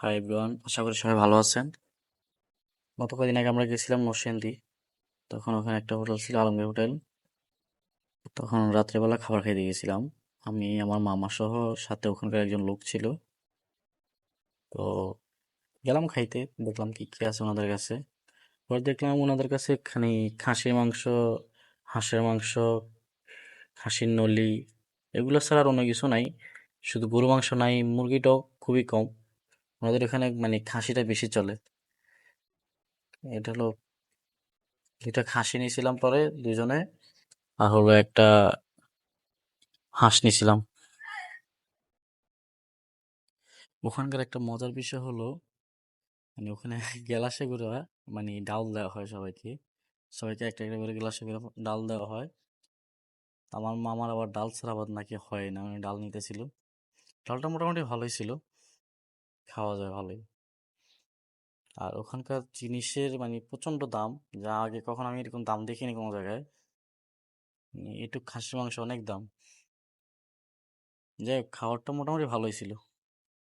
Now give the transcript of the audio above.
Hi everyone আশা করি সবাই ভালো আছেন। গত কয়েকদিন আগে আমরা গেছিলাম নরসিংদী তখন ওখানে একটা হোটেল ছিল, আলমগীর হোটেল। তখন রাত্রেবেলা খাবার খাইতে গেছিলাম। আমি, আমার মামা সহ সাথে ওখানকার একজন লোক ছিল। তো গেলাম খাইতে, দেখলাম কি কি আছে ওনাদের কাছে। পরে দেখলাম ওনাদের কাছে খানি খাসির মাংস, হাঁসের মাংস, খাসির নলি। এগুলো ছাড়া আর অন্য কিছু নাই। শুধু গরু মাংস নাই, মুরগিটাও খুবই কম। ওনাদের এখানে মানে খাসিটা বেশি চলে। এটা হলো, দুইটা খাসি নিয়েছিলাম পরে দুজনে, আর হলো একটা হাঁস নিয়েছিলাম। ওখানকার একটা মজার বিষয় হলো মানে ওখানে গ্লাসে করে মানে ডাল দেওয়া হয় সবাইকে। সবাইকে একটা একটা করে গ্লাসে করে ডাল দেওয়া হয়। আমার মামার আবার ডাল ছাড়া আবার নাকি হয় না আমি ডাল নিতেছিল। ডালটা মোটামুটি ভালোই ছিল। খাওয়া যায় ভালোই। আর ওখানকার জিনিসের মানে প্রচণ্ড দাম, যা আগে কখনো আমি এরকম দাম দেখিনি কোনো জায়গায়। এটুক খাসির মাংস অনেক দাম। যাই হোক খাবারটা মোটামুটি ভালোই ছিল।